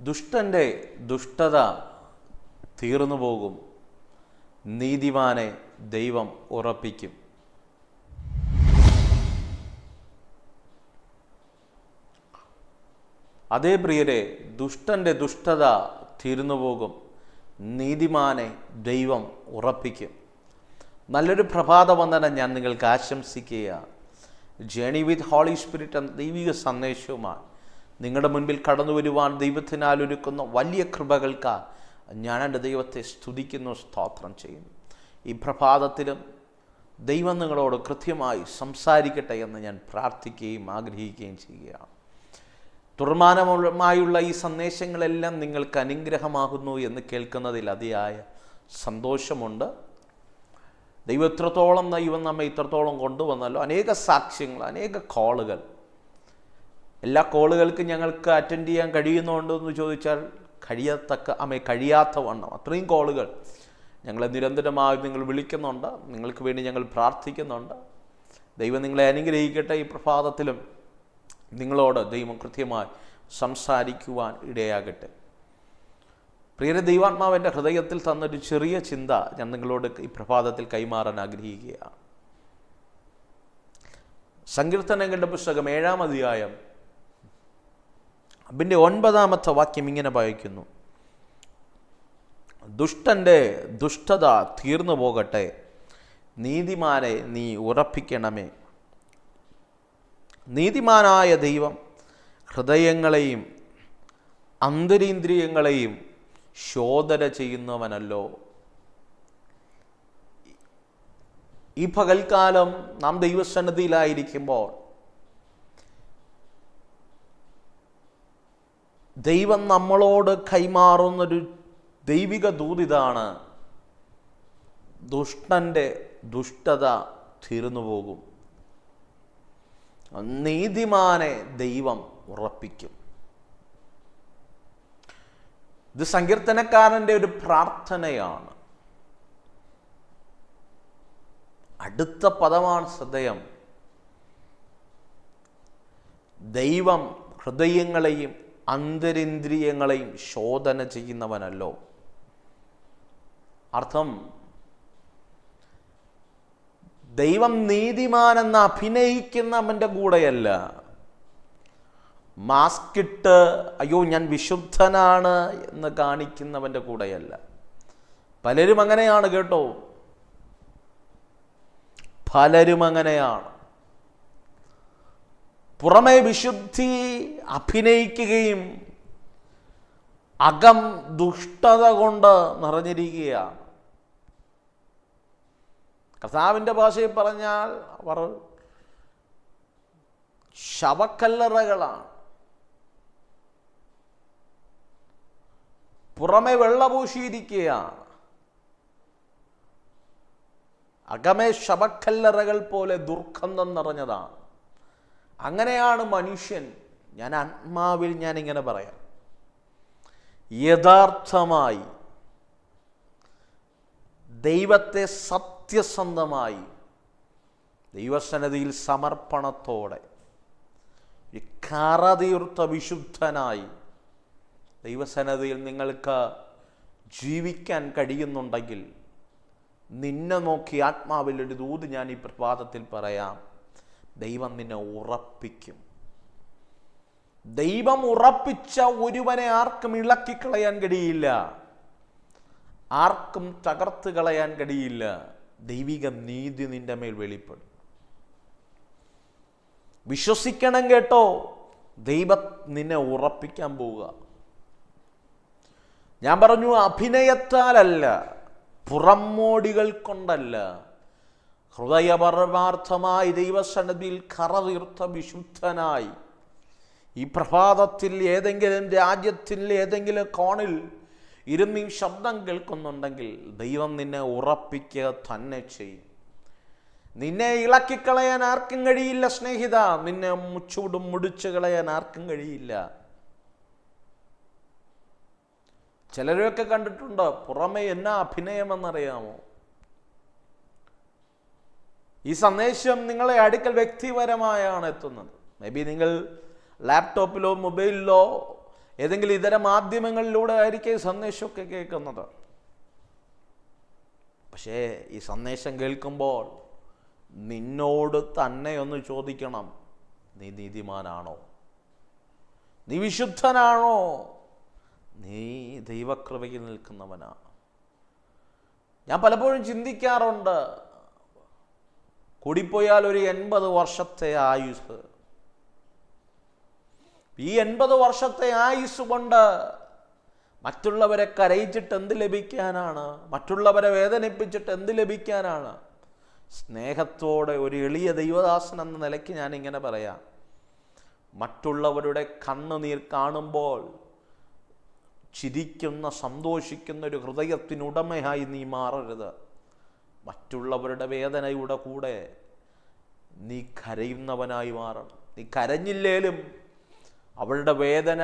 ദുഷ്ടന്റെ ദുഷ്ടത തീർന്നു പോകും. നീതിമാനെ ദൈവം ഉറപ്പിക്കും. അതേ പ്രിയരെ ദുഷ്ടന്റെ ദുഷ്ടത തീർന്നു പോകും. നീതിമാനെ ദൈവം ഉറപ്പിക്കും. നല്ലൊരു പ്രഭാത വന്ദനം ഞാൻ നിങ്ങൾക്ക് ആശംസിക്കുക ജേണി വിത്ത് ഹോളി സ്പിരിറ്റ് എന്ന ദൈവിക സന്ദേശവുമാണ് നിങ്ങളുടെ മുൻപിൽ കടന്നു വരുവാൻ ദൈവത്തിനാൽ ഒരുക്കുന്ന വലിയ കൃപകൾക്ക് ഞാൻ എന്റെ ദൈവത്തെ സ്തുതിക്കുന്നു സ്തോത്രം ചെയ്യുന്നു. ഈ പ്രഭാതത്തിലും ദൈവം നിങ്ങളോട് കൃത്യമായി സംസാരിക്കട്ടെ എന്ന് ഞാൻ പ്രാർത്ഥിക്കുകയും ആഗ്രഹിക്കുകയും ചെയ്യുകയാണ്. തുർമാനമായുള്ള ഈ സന്ദേശങ്ങളെല്ലാം നിങ്ങൾക്ക് അനുഗ്രഹമാകുന്നു എന്ന് കേൾക്കുന്നതിൽ അതിയായ സന്തോഷമുണ്ട്. ദൈവം എത്രത്തോളം ദൈവം നമ്മെ ഇത്രത്തോളം കൊണ്ടുവന്നല്ലോ. അനേക സാക്ഷ്യങ്ങൾ അനേക കോളുകൾ എല്ലാ കോളുകൾക്കും ഞങ്ങൾക്ക് അറ്റൻഡ് ചെയ്യാൻ കഴിയുന്നുണ്ടോ എന്ന് ചോദിച്ചാൽ കഴിയത്തക്ക അമ്മ കഴിയാത്ത വണ്ണം അത്രയും കോളുകൾ ഞങ്ങളെ നിരന്തരമായി നിങ്ങൾ വിളിക്കുന്നുണ്ട്. നിങ്ങൾക്ക് വേണ്ടി ഞങ്ങൾ പ്രാർത്ഥിക്കുന്നുണ്ട്. ദൈവം നിങ്ങളെ അനുഗ്രഹിക്കട്ടെ. ഈ പ്രഭാതത്തിലും നിങ്ങളോട് ദൈവം കൃത്യമായി സംസാരിക്കുവാൻ ഇടയാകട്ടെ. പ്രിയരെ ദൈവാത്മാവിന്റെ ഹൃദയത്തിൽ തന്നൊരു ചെറിയ ചിന്ത ഞാൻ നിങ്ങളോട് ഈ പ്രഭാതത്തിൽ കൈമാറാൻ ആഗ്രഹിക്കുകയാണ്. സങ്കീർത്തനങ്ങളുടെ പുസ്തകം ഏഴാം അധ്യായം അതിന്റെ ഒൻപതാമത്തെ വാക്യം ഇങ്ങനെ വായിക്കുന്നു. ദുഷ്ടന്റെ ദുഷ്ടത തീർന്നു പോകട്ടെ. നീതിമാനെ നീ ഉറപ്പിക്കണമേ. നീതിമാനായ ദൈവം ഹൃദയങ്ങളെയും അന്തരീന്ദ്രിയങ്ങളെയും ശോധന ചെയ്യുന്നവനല്ലോ. ഈ പകൽക്കാലം നാം ദൈവസന്നിധിയിലായിരിക്കുമ്പോൾ ദൈവം നമ്മളോട് കൈമാറുന്നൊരു ദൈവിക ദൂതിതാണ്. ദുഷ്ടന്റെ ദുഷ്ടത തീർന്നു പോകും. നീതിമാനെ ദൈവം ഉറപ്പിക്കും. ഇത് സങ്കീർത്തനക്കാരന്റെ ഒരു പ്രാർത്ഥനയാണ്. അടുത്ത പദമാണ് ശ്രദ്ധയം. ദൈവം ഹൃദയങ്ങളെയും അന്തരിന്ദ്രിയങ്ങളെയും ശോധന ചെയ്യുന്നവനല്ലോ. അർത്ഥം ദൈവം നീതിമാനെന്ന് അഭിനയിക്കുന്നവന്റെ കൂടെയല്ല. മാസ്ക് ഇട്ട് അയ്യോ ഞാൻ വിശുദ്ധനാണ് എന്ന് കാണിക്കുന്നവന്റെ കൂടെയല്ല. പലരും അങ്ങനെയാണ് കേട്ടോ. പലരും അങ്ങനെയാണ്. പുറമെ വിശുദ്ധി അഭിനയിക്കുകയും അകം ദുഷ്ടത കൊണ്ട് നിറഞ്ഞിരിക്കുകയാണ്. കർത്താവിന്റെ ഭാഷയിൽ പറഞ്ഞാൽ അവർ ശവക്കല്ലറകളാണ്. പുറമെ വെള്ളപൂശിയിരിക്കുകയാണ്. അകമേ ശവക്കല്ലറകൾ പോലെ ദുർഗന്ധം നിറഞ്ഞതാണ്. അങ്ങനെയാണ് മനുഷ്യൻ. ഞാൻ ആത്മാവിൽ ഞാൻ ഇങ്ങനെ പറയാം. യഥാർത്ഥമായി ദൈവത്തെ സത്യസന്ധമായി ദൈവസന്നതിയിൽ സമർപ്പണത്തോടെ കറതീർത്ത വിശുദ്ധനായി ദൈവസന്നതിയിൽ നിങ്ങൾക്ക് ജീവിക്കാൻ കഴിയുന്നുണ്ടെങ്കിൽ നിന്നെ നോക്കി ആത്മാവിൽ ഒരു ദൂത് ഞാൻ ഈ പ്രഭാതത്തിൽ പറയാം. ദൈവം നിന്നെ ഉറപ്പിക്കും. ദൈവം ഉറപ്പിച്ച ഒരുവനെ ആർക്കും ഇളക്കിക്കളയാൻ കഴിയില്ല. ആർക്കും തകർത്ത് കളയാൻ കഴിയില്ല. ദൈവിക നീതി നിന്റെ മേൽ വെളിപ്പെടും. വിശ്വസിക്കണം കേട്ടോ. ദൈവം നിന്നെ ഉറപ്പിക്കാൻ പോവുക. ഞാൻ പറഞ്ഞു അഭിനയത്താലല്ല പുറമോടികൾ കൊണ്ടല്ല. ഹൃദയപരമാർത്ഥമായി ദൈവസന്നിധിയിൽ കറതീർത്ത വിശുദ്ധനായി. ഈ പ്രഭാതത്തിൽ ഏതെങ്കിലും രാജ്യത്തിൽ ഏതെങ്കിലും കോണിൽ ഇരുന്ന് ഈ ശബ്ദം കേൾക്കുന്നുണ്ടെങ്കിൽ ദൈവം നിന്നെ ഉറപ്പിക്കുക തന്നെ ചെയ്യും. നിന്നെ ഇളക്കിക്കളയാൻ ആർക്കും കഴിയില്ല സ്നേഹിത. നിന്നെ മുച്ചൂടും മുടിച്ചു കളയാൻ ആർക്കും കഴിയില്ല. ചിലരൊക്കെ കണ്ടിട്ടുണ്ട് പുറമെ എന്നാ അഭിനയമെന്നറിയാമോ? ഈ സന്ദേശം നിങ്ങളെ അടുക്കൽ വ്യക്തിപരമായാണ് എത്തുന്നത്. മേ ബി നിങ്ങൾ ലാപ്ടോപ്പിലോ മൊബൈലിലോ ഏതെങ്കിലും ഇതര മാധ്യമങ്ങളിലൂടെ ആയിരിക്കും ഈ സന്ദേശമൊക്കെ കേൾക്കുന്നത്. പക്ഷേ ഈ സന്ദേശം കേൾക്കുമ്പോൾ നിന്നോട് തന്നെ ഒന്ന് ചോദിക്കണം. നീ നീതിമാനാണോ? നീ വിശുദ്ധനാണോ? നീ ദൈവകൃപയിൽ നിൽക്കുന്നവനാ? ഞാൻ പലപ്പോഴും ചിന്തിക്കാറുണ്ട് കൂടിപ്പോയാൽ ഒരു എൺപത് വർഷത്തെ ആയുസ്. ഈ എൺപത് വർഷത്തെ ആയുസ് കൊണ്ട് മറ്റുള്ളവരെ കരയിച്ചിട്ട് എന്ത് ലഭിക്കാനാണ്? മറ്റുള്ളവരെ വേദനിപ്പിച്ചിട്ട് എന്ത് ലഭിക്കാനാണ്? സ്നേഹത്തോടെ ഒരു എളിയ ദൈവദാസൻ എന്ന നിലയ്ക്ക് ഞാൻ ഇങ്ങനെ പറയാം. മറ്റുള്ളവരുടെ കണ്ണുനീർ കാണുമ്പോൾ ചിരിക്കുന്ന സന്തോഷിക്കുന്ന ഒരു ഹൃദയത്തിനുടമയായി നീ മാറരുത്. മറ്റുള്ളവരുടെ വേദനയുടെ കൂടെ നീ കരയുന്നവനായി മാറണം. നീ കരഞ്ഞില്ലേലും അവളുടെ വേദന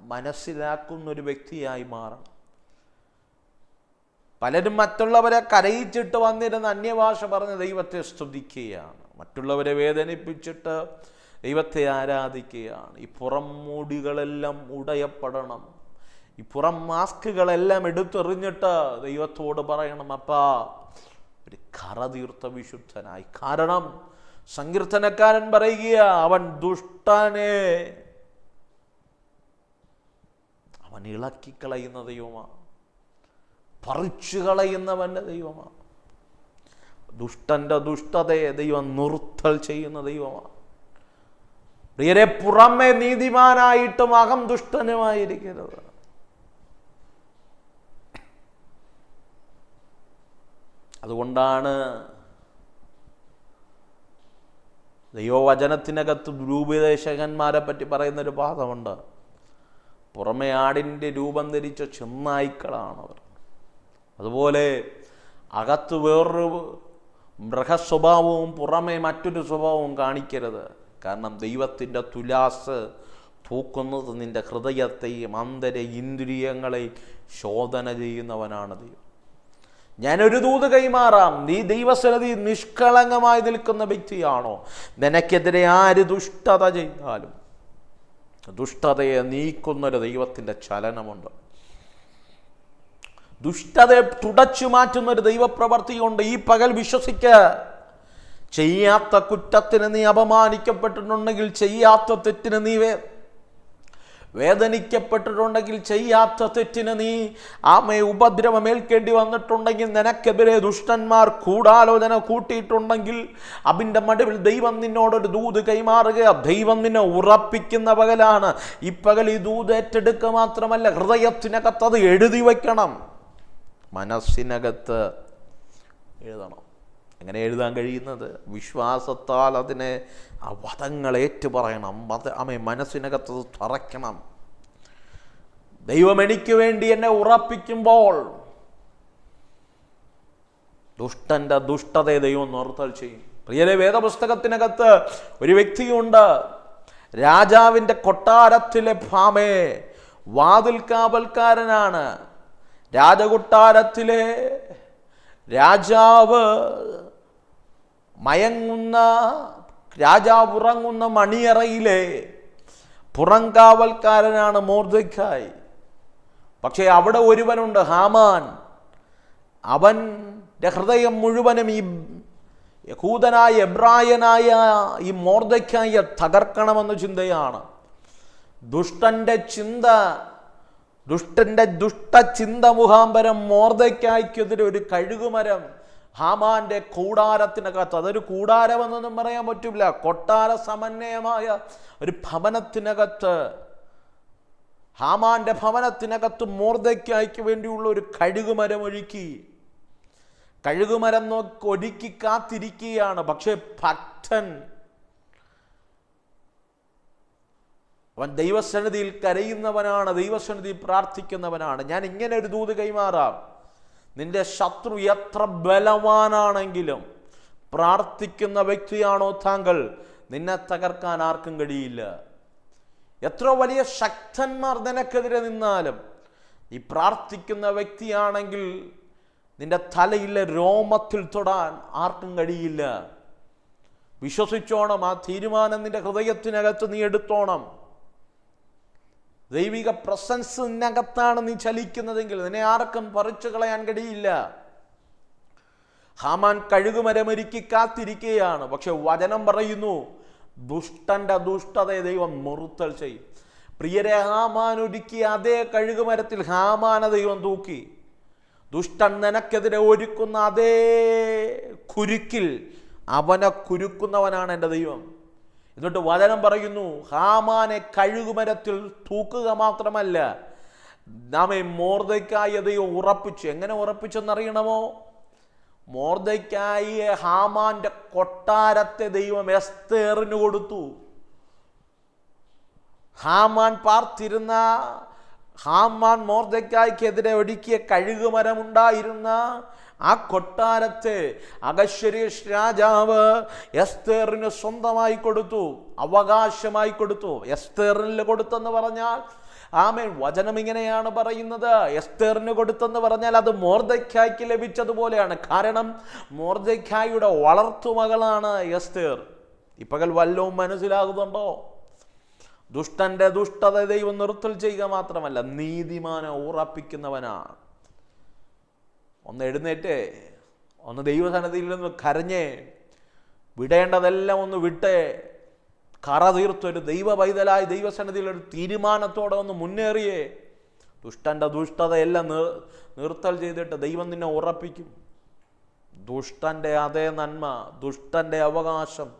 മനസ്സിലാക്കുന്നൊരു വ്യക്തിയായി മാറണം. പലരും മറ്റുള്ളവരെ കരയിച്ചിട്ട് വന്നിരുന്ന അന്യഭാഷ പറഞ്ഞ് ദൈവത്തെ സ്തുതിക്കുകയാണ്. മറ്റുള്ളവരെ വേദനിപ്പിച്ചിട്ട് ദൈവത്തെ ആരാധിക്കുകയാണ്. ഈ പുറം മൂടികളെല്ലാം ഉടയപ്പെടണം. ഈ പുറം മാസ്കുകളെല്ലാം എടുത്തെറിഞ്ഞിട്ട് ദൈവത്തോട് പറയണം അപ്പാ ഒരു കറ തീർത്ത വിശുദ്ധനായി. കാരണം സങ്കീർത്തനക്കാരൻ പറയുക അവൻ ദുഷ്ടനെ. അവൻ ഇളക്കിക്കളയുന്ന ദൈവമാണ് പറിച്ചു കളയുന്നവന്റെ ദൈവമാണ് ദുഷ്ടന്റെ ദുഷ്ടതയെ ദൈവം നിർത്തൽ ചെയ്യുന്ന ദൈവമാണ് പ്രിയരെ പുറമെ നീതിമാനായിട്ടും അകം ദുഷ്ടനുമായിരിക്കരുത്. അതുകൊണ്ടാണ് ദൈവവചനത്തിനകത്ത് രൂപദേശകന്മാരെ പറ്റി പറയുന്നൊരു പാദമുണ്ട് പുറമെ ആടിന്റെ രൂപം ധരിച്ച അവർ. അതുപോലെ അകത്ത് വേറൊരു മൃഗസ്വഭാവവും പുറമെ മറ്റൊരു സ്വഭാവവും കാണിക്കരുത്. കാരണം ദൈവത്തിന്റെ തുലാസ് തൂക്കുന്നത് നിന്റെ ഹൃദയത്തെയും അന്തര ഇന്ദ്രിയങ്ങളെയും ശോധന ചെയ്യുന്നവനാണ് ദൈവം. ഞാനൊരു ദൂത് കൈമാറാം. നീ ദൈവസന്നിധി നിഷ്കളങ്കമായി നിൽക്കുന്ന വ്യക്തിയാണോ? നിനക്കെതിരെ ആര് ദുഷ്ടത ചെയ്താലും? ദുഷ്ടതയെ നീക്കുന്നൊരു ദൈവത്തിന്റെ ചലനമുണ്ട്. ദുഷ്ടതയെ തുടച്ചു മാറ്റുന്ന ഒരു ദൈവപ്രവർത്തിയുണ്ട്. ഈ പകൽ വിശ്വസിക്ക. ചെയ്യാത്ത കുറ്റത്തിന് നീ അപമാനിക്കപ്പെട്ടിട്ടുണ്ടെങ്കിൽ ചെയ്യാത്ത തെറ്റിന് നീ വേദനിക്കപ്പെട്ടിട്ടുണ്ടെങ്കിൽ ചെയ്യാത്ത തെറ്റിന് നീ ആമയെ ഉപദ്രവമേൽക്കേണ്ടി വന്നിട്ടുണ്ടെങ്കിൽ നിനക്കെതിരെ ദുഷ്ടന്മാർ കൂടാലോചന കൂട്ടിയിട്ടുണ്ടെങ്കിൽ അതിന്റെ മടുവിൽ ദൈവം നിന്നോടൊരു ദൂത് കൈമാറുക ദൈവം നിന്നെ ഉറപ്പിക്കുന്ന പകലാണ്. ഈ ഈ ദൂത് ഏറ്റെടുക്കുക മാത്രമല്ല ഹൃദയത്തിനകത്ത് അത് എഴുതി വയ്ക്കണം. മനസ്സിനകത്ത് എഴുതണം. എങ്ങനെ എഴുതാൻ കഴിയുന്നത്? വിശ്വാസത്താൽ അതിനെ ആ വധങ്ങൾ ഏറ്റുപറയണം. വധ അമ്മ മനസ്സിനകത്ത് തറയ്ക്കണം. ദൈവം എനിക്ക് വേണ്ടി എന്നെ ഉറപ്പിക്കുമ്പോൾ ദുഷ്ടന്റെ ദുഷ്ടതയെ ദൈവം നിർത്തൽ ചെയ്യും. പ്രിയരെ വേദപുസ്തകത്തിനകത്ത് ഒരു വ്യക്തിയുണ്ട്. രാജാവിന്റെ കൊട്ടാരത്തിലെ ഭാമേ വാതിൽ കാവൽക്കാരനാണ്. രാജകൊട്ടാരത്തിലെ രാജാവ് മയങ്ങുന്ന രാജാവ് ഉറങ്ങുന്ന മണിയറയിലെ പുറങ്കാവൽക്കാരനാണ് മോർദക്കായി പക്ഷേ അവിടെ ഒരുവനുണ്ട് ഹാമാൻ. അവന്റെ ഹൃദയം മുഴുവനും ഈ യഹൂദനായ എബ്രായനായ ഈ മോർദക്കായ തകർക്കണമെന്ന ചിന്തയാണ്. ദുഷ്ടന്റെ ചിന്ത ദുഷ്ടന്റെ ദുഷ്ടചിന്ത മുഖാന്തരം മോർദയ്ക്കായ്ക്കെതിരെ ഒരു കഴുകുമരം ഹാമാന്റെ കൂടാരത്തിനകത്ത്. അതൊരു കൂടാരമെന്നൊന്നും പറയാൻ പറ്റില്ല കൊട്ടാര സമന്വയമായ ഒരു ഭവനത്തിനകത്ത്. ഹാമാന്റെ ഭവനത്തിനകത്ത് മോർദയ്ക്കായ്ക്ക് വേണ്ടിയുള്ള ഒരു കഴുകുമരം ഒഴുക്കി കഴുകുമരം നോക്കി ഒരുക്കി കാത്തിരിക്കുകയാണ്. പക്ഷേ ഭക്തൻ അവൻ ദൈവസന്നിധിയിൽ കരയുന്നവനാണ് ദൈവസന്നിധി പ്രാർത്ഥിക്കുന്നവനാണ്. ഞാൻ ഇങ്ങനെ ഒരു ദൂത് കൈമാറാം. നിന്റെ ശത്രു എത്ര ബലവാനാണെങ്കിലും പ്രാർത്ഥിക്കുന്ന വ്യക്തിയാണോ താങ്കൾ നിന്നെ തകർക്കാൻ ആർക്കും കഴിയില്ല. എത്ര വലിയ ശക്തന്മാർ നിനക്കെതിരെ നിന്നാലും ഈ പ്രാർത്ഥിക്കുന്ന വ്യക്തിയാണെങ്കിൽ നിന്റെ തലയിലെ രോമത്തിൽ തൊടാൻ ആർക്കും കഴിയില്ല. വിശ്വസിച്ചോണം ആ തീരുമാനം നിന്റെ ഹൃദയത്തിനകത്ത് നീ എടുത്തോണം. ദൈവിക പ്രസൻസ് പ്രസൻസിനകത്താണ് നീ ചലിക്കുന്നതെങ്കിൽ നിന്നെ ആർക്കും പറിച്ചു കളയാൻ കഴിയില്ല. ഹാമാൻ കഴുകുമരമൊരുക്കി കാത്തിരിക്കുകയാണ്. പക്ഷെ വചനം പറയുന്നു ദുഷ്ടന്റെ ദുഷ്ടതയെ ദൈവം മുറുത്തൽ ചെയ്യും. പ്രിയരെ ഹാമാൻ ഒരുക്കിയ അതേ കഴുകുമരത്തിൽ ഹാമാന ദൈവം തൂക്കി. ദുഷ്ടൻ നിനക്കെതിരെ ഒരുക്കുന്ന അതേ കുരുക്കിൽ അവനെ കുരുക്കുന്നവനാണ് എന്റെ ദൈവം. എന്നിട്ട് വചനം പറയുന്നു ഹാമാനെ കഴുകുമരത്തിൽ തൂക്കുക മാത്രമല്ല നാം മോർദയ്ക്കായതയോ ഉറപ്പിച്ചു. എങ്ങനെ ഉറപ്പിച്ചെന്നറിയണമോ? മോർദയ്ക്കായി ഹാമാന്റെ കൊട്ടാരത്തെ ദൈവം എസ്തേറിന് കൊടുത്തു. ഹാമാൻ പാർത്തിരുന്ന ഹാമാൻ മോർദയ്ക്കായ്ക്കെതിരെ ഒടുക്കിയ കഴുകുമരമുണ്ടായിരുന്ന ആ കൊട്ടാരത്തെ അഗശ്വരീഷ് രാജാവ് എസ്തേറിന് സ്വന്തമായി കൊടുത്തു അവകാശമായി കൊടുത്തു. എസ്തേറിന് കൊടുത്തെന്ന് പറഞ്ഞാൽ ആമേൻ വചനം ഇങ്ങനെയാണ് പറയുന്നത്. എസ്തേറിന് കൊടുത്തെന്ന് പറഞ്ഞാൽ അത് മോർദയ്ക്കായ്ക്ക് ലഭിച്ചതുപോലെയാണ്. കാരണം മോർദയ്ക്കായുടെ വളർത്തുമകളാണ് എസ്തേർ. ഇപ്പകൽ വല്ലവും മനസ്സിലാകുന്നുണ്ടോ? ദുഷ്ടന്റെ ദുഷ്ടത ദൈവം നിർത്തൽ ചെയ്യുക മാത്രമല്ല നീതിമാനെ ഉറപ്പിക്കുന്നവനാണ്. ഒന്ന് എഴുന്നേറ്റ് ഒന്ന് ദൈവസന്നതിയിൽ നിന്ന് കരഞ്ഞേ വിടേണ്ടതെല്ലാം ഒന്ന് വിട്ടേ കറ തീർത്തൊരു ദൈവ പൈതലായി ദൈവസന്നിധിയിൽ ഒരു തീരുമാനത്തോടെ ഒന്ന് മുന്നേറിയേ. ദുഷ്ടന്റെ ദുഷ്ടതയെല്ലാം നിർ നിർത്തൽ ചെയ്തിട്ട് ദൈവം നിന്നെ ഉറപ്പിക്കും. ദുഷ്ടന്റെ അതേ നന്മ ദുഷ്ടന്റെ അവകാശം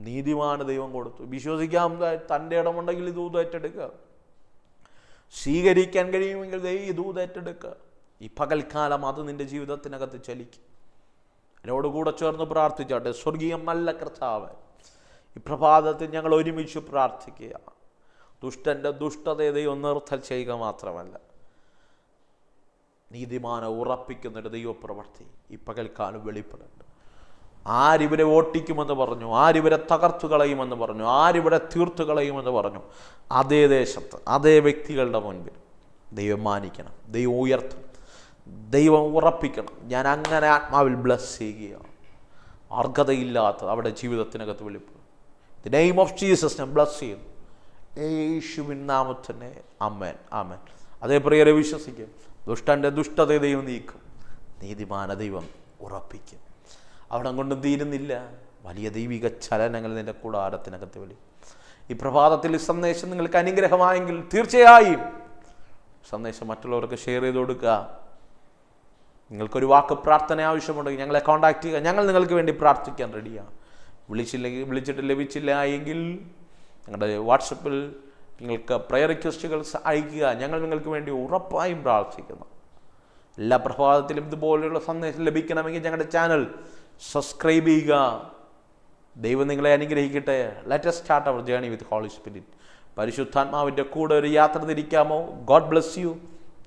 നീതിമാന് ദൈവം കൊടുത്തു. വിശ്വസിക്കാം തന്റെ ഇടമുണ്ടെങ്കിൽ ഇത് ഏറ്റെടുക്കുക. സ്വീകരിക്കാൻ കഴിയുമെങ്കിൽ ദൈവം ഇത് ഏറ്റെടുക്കുക. ഈ പകൽക്കാലം അത് നിന്റെ ജീവിതത്തിനകത്ത് ചലിക്കും. എന്നോട് കൂടെ ചേർന്ന് പ്രാർത്ഥിച്ചാട്ടെ സ്വർഗീയം നല്ല കർത്താവ് ഈ പ്രഭാതത്തിൽ ഞങ്ങൾ ഒരുമിച്ച് പ്രാർത്ഥിക്കുക. ദുഷ്ടന്റെ ദുഷ്ടതയെ നിർത്തൽ ചെയ്യുക മാത്രമല്ല നീതിമാനെ ഉറപ്പിക്കുന്നൊരു ദൈവപ്രവർത്തി ഈ പകൽക്കാലം വെളിപ്പെടുന്നുണ്ട് ആരിവരെ ഓട്ടിക്കുമെന്ന് പറഞ്ഞു ആരിവരെ തകർത്തു കളയുമെന്ന് പറഞ്ഞു ആരിവരെ തീർത്തു കളയുമെന്ന് പറഞ്ഞു അതേ ദേശത്ത് അതേ വ്യക്തികളുടെ മുൻപിൽ ദൈവം മാനിക്കണം ദൈവം ഉയർത്തണം. ദൈവം ഉറപ്പിക്കണം. ഞാൻ അങ്ങനെ ആത്മാവിൽ ബ്ലസ് ചെയ്യുകയാണ്. അർഹതയില്ലാത്തത് അവിടെ ജീവിതത്തിനകത്ത് വെളിപ്പെടും ദി നെയിം ഓഫ് ജീസസ് ഞാൻ ബ്ലസ് ചെയ്യുന്നു. യേശുവിൻ നാമത്തിനെ. അമ്മൻ അമ്മൻ അതേ പ്രിയരെ വിശ്വസിക്കും. ദുഷ്ടന്റെ ദുഷ്ടത ദൈവം നീക്കും. നീതിമാന ദൈവം ഉറപ്പിക്കും. അവിടെ കൊണ്ടും തീരുന്നില്ല വലിയ ദൈവിക ചലനങ്ങൾ നിന്റെ കൂടാരത്തിനകത്ത് വിളി ഈ പ്രഭാതത്തിൽ ഈ സന്ദേശം നിങ്ങൾക്ക് അനുഗ്രഹമായെങ്കിൽ തീർച്ചയായും സന്ദേശം മറ്റുള്ളവർക്ക് ഷെയർ ചെയ്ത് കൊടുക്കുക. നിങ്ങൾക്കൊരു വാക്ക് പ്രാർത്ഥന ആവശ്യമുണ്ടെങ്കിൽ ഞങ്ങളെ കോൺടാക്ട് ചെയ്യുക. ഞങ്ങൾ നിങ്ങൾക്ക് വേണ്ടി പ്രാർത്ഥിക്കാൻ റെഡിയാണ് വിളിച്ചില്ലെങ്കിൽ വിളിച്ചിട്ട് ലഭിച്ചില്ല എങ്കിൽ ഞങ്ങളുടെ വാട്സപ്പിൽ നിങ്ങൾക്ക് പ്രയർ റിക്വസ്റ്റുകൾ അയക്കുക ഞങ്ങൾ നിങ്ങൾക്ക് വേണ്ടി ഉറപ്പായും പ്രാർത്ഥിക്കുന്നു. എല്ലാ പ്രഭാതത്തിലും ഇതുപോലെയുള്ള സന്ദേശം ലഭിക്കണമെങ്കിൽ ഞങ്ങളുടെ ചാനൽ സബ്സ്ക്രൈബ് ചെയ്യുക. ദൈവം നിങ്ങളെ അനുഗ്രഹിക്കട്ടെ. Let's start our journey with Holy Spirit പരിശുദ്ധാത്മാവിന്റെ കൂടെ ഒരു യാത്ര തിരിക്കാമോ? ഗോഡ് ബ്ലെസ് യു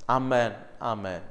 അമ്മേൻ അമ്മേൻ